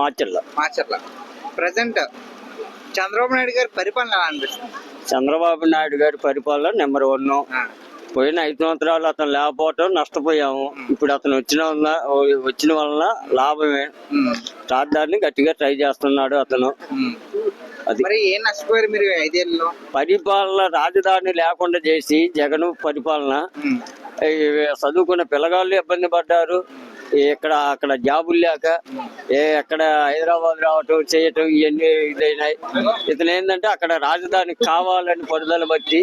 Macherla. Macherla. Present Chandrababu Naidu గారి పరిపాలన ఎలా అనిపిస్తుంది? చంద్రబాబు నాయుడు గారి పరిపాలన నెంబర్ వన్. పోయిన ఐదు సంవత్సరాలు అతను లేకపోవటం నష్టపోయాము. ఇప్పుడు అతను వచ్చిన వల్ల వచ్చిన వలన లాభమే. ఉమ్, రాజధానిని గట్టిగా ట్రై చేస్తున్నాడు అతను. అది మరి ఏం నష్టపోయారు మీరు ఐదేళ్ళలో పరిపాలన రాజధాని లేకుండా చేసి జగన్ పరిపాలన. చదువుకున్న పిల్లగాళ్ళు ఇబ్బంది పడ్డారు. ఇక్కడ అక్కడ జాబులు లేక ఏ ఎక్కడ హైదరాబాద్ రావటం చేయటం ఇవన్నీ ఇదైనాయి. ఇతను ఏంటంటే అక్కడ రాజధాని కావాలని పడుదల బట్టి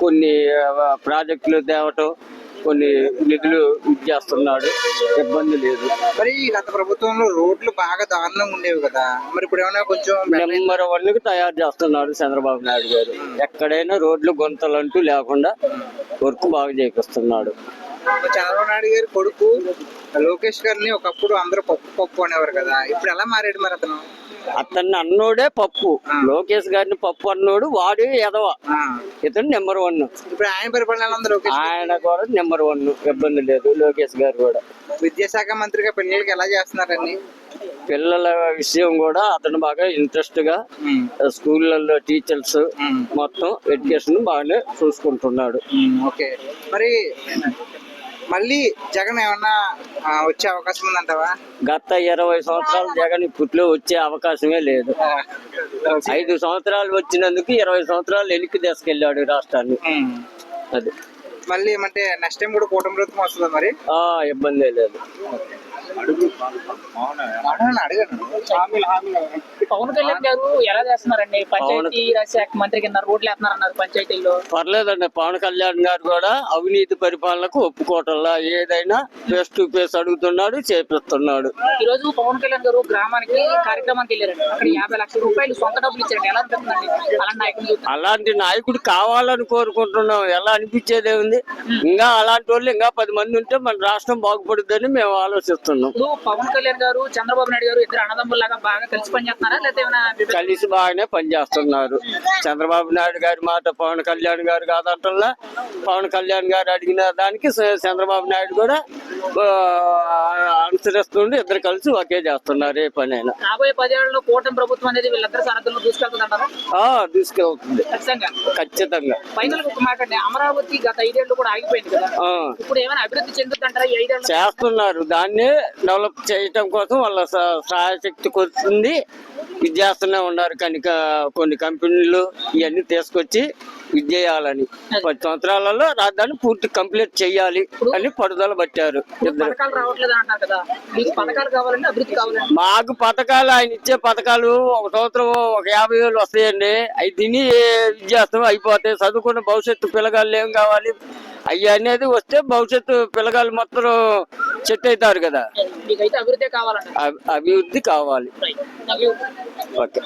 కొన్ని ప్రాజెక్టులు తేవటం కొన్ని నిధులు చేస్తున్నాడు ఇబ్బంది లేదు. మరి గత ప్రభుత్వంలో రోడ్లు బాగా దారుణంగా ఉండేవి కదా. మరి ఇప్పుడు ఏమైనా కొంచెం నెంబర్ వన్కి తయారు చేస్తున్నాడు చంద్రబాబు నాయుడు గారు. ఎక్కడైనా రోడ్లు గుంతలంటూ లేకుండా వర్క్ బాగా చేపిస్తున్నాడు. చంద్రబాబు నాయుడు గారి కొడుకు లోకేష్ గారిని ఒకప్పుడు అందరూ పప్పు పప్పు అనేవారు కదా. ఇప్పుడు ఎలా మారాడు మరి అతను? అతన్ని అన్నోడే పప్పు. లోకేష్ గారిని పప్పు అన్నోడు వాడు ఎదవ ఇతను నెంబర్ వన్. ఇప్పుడు ఆయన పరిపాలన ఆయన కూడా నెంబర్ వన్. ఇబ్బంది లేదు లోకేష్ గారు కూడా. విద్యాశాఖ మంత్రిగా పిల్లలకి ఎలా చేస్తున్నారండి పిల్లల విషయం కూడా అతను బాగా ఇంట్రెస్ట్గా స్కూళ్ళల్లో టీచర్స్ మొత్తం ఎడ్యుకేషన్ బాగానే చూసుకుంటున్నాడు. ఓకే. మరి మళ్ళీ జగన్ ఏమన్నా వచ్చే అవకాశం ఉందంటావా? గత ఇరవై సంవత్సరాలు జగన్ ఇప్పట్లో వచ్చే అవకాశమే లేదు. ఐదు సంవత్సరాలు వచ్చినందుకు ఇరవై సంవత్సరాలు వెనక్కి తీసుకెళ్ళాడు రాష్ట్రాన్ని. అది. మళ్ళీ ఏమంటే నెక్స్ట్ టైం కూడా కూటమి ప్రభుత్వం వస్తుందా మరి? ఆ ఇబ్బంది లేదు. పవన్ కళ్యాణ్ గారు ఎలా చేస్తున్నారండి? పంచాయతీ రాజ్ శాఖ మంత్రి కింద రోడ్లు వేస్తున్నారన్నారు పంచాయతీల్లో. పర్లేదండి పవన్ కళ్యాణ్ గారు కూడా అవినీతి పరిపాలనకు ఒప్పుకోవటంలా. ఏదైనా ఫేస్ టు ఫేస్ అడుగుతున్నాడు చేపిస్తున్నాడు. ఈ రోజు పవన్ కళ్యాణ్ గారు గ్రామానికి కార్యక్రమానికి వెళ్ళారండి. అక్కడ యాభై లక్షల రూపాయలు సొంత డబ్బులు ఇచ్చారండి. ఎలా అనిపిస్తుందండి అలాంటి చూస్తే? అలాంటి నాయకుడు కావాలని కోరుకుంటున్నాం. ఎలా అనిపించేదే ఉంది ఇంకా అలాంటి వాళ్ళు ఇంకా పది మంది ఉంటే మన రాష్ట్రం బాగుపడుద్దని మేము ఆలోచిస్తున్నాం. ఇప్పుడు పవన్ కళ్యాణ్ గారు చంద్రబాబు నాయుడు గారు ఇద్దరు అన్నదమ్ముల్లాగా బాగా కలిసి పనిచేస్తున్నారా? విభేదాలు? కలిసి బాగానే పనిచేస్తున్నారు. చంద్రబాబు నాయుడు గారి మాట పవన్ కళ్యాణ్ గారు కాదంటల్లా పవన్ కళ్యాణ్ గారు అడిగిన దానికి చంద్రబాబు నాయుడు కూడా అనుసరిస్తుండి ఇద్దరు కలిసి ఒకే చేస్తున్నారు ఏ పనైనా. రాబోయే పదేళ్ళలో కూటమి ప్రభుత్వం అనేది వీళ్ళిద్దరు సరహద్దులను దూసుకెళ్తుందంటారా ఆ, తీసుకెళ్తుంది ఖచ్చితంగా. ఫైనల్ ఒక మాట అమరావతి గత ఐదేళ్ళు కూడా ఆగిపోయింది కదా. ఇప్పుడు ఏమైనా అభివృద్ధి చెందుతుంటారా చేస్తున్నారు. దాన్ని డెవలప్ చేయటం కోసం వాళ్ళ స- సహాయశక్తి కొడుతుంది ఇది చేస్తూనే ఉన్నారు. కనుక కొన్ని కంపెనీలు ఇవన్నీ తీసుకొచ్చి ఇది చేయాలని పది సంవత్సరాలలో రాజధాని పూర్తి కంప్లీట్ చేయాలి అని పడుదల పట్టారు. మీకు పథకాలు ఆయన ఇచ్చే పథకాలు ఒక సంవత్సరం ఒక యాభై వేలు వస్తాయండి. అవి తిని ఇది చేస్తాం అయిపోతాయి చదువుకున్న భవిష్యత్తు పిల్లగాళ్ళు ఏం కావాలి? అవి అనేది వస్తే భవిష్యత్తు పిల్లగాళ్ళు మొత్తం సెట్ అవుతారు కదా. అభివృద్ధి కావాలి. ఓకే.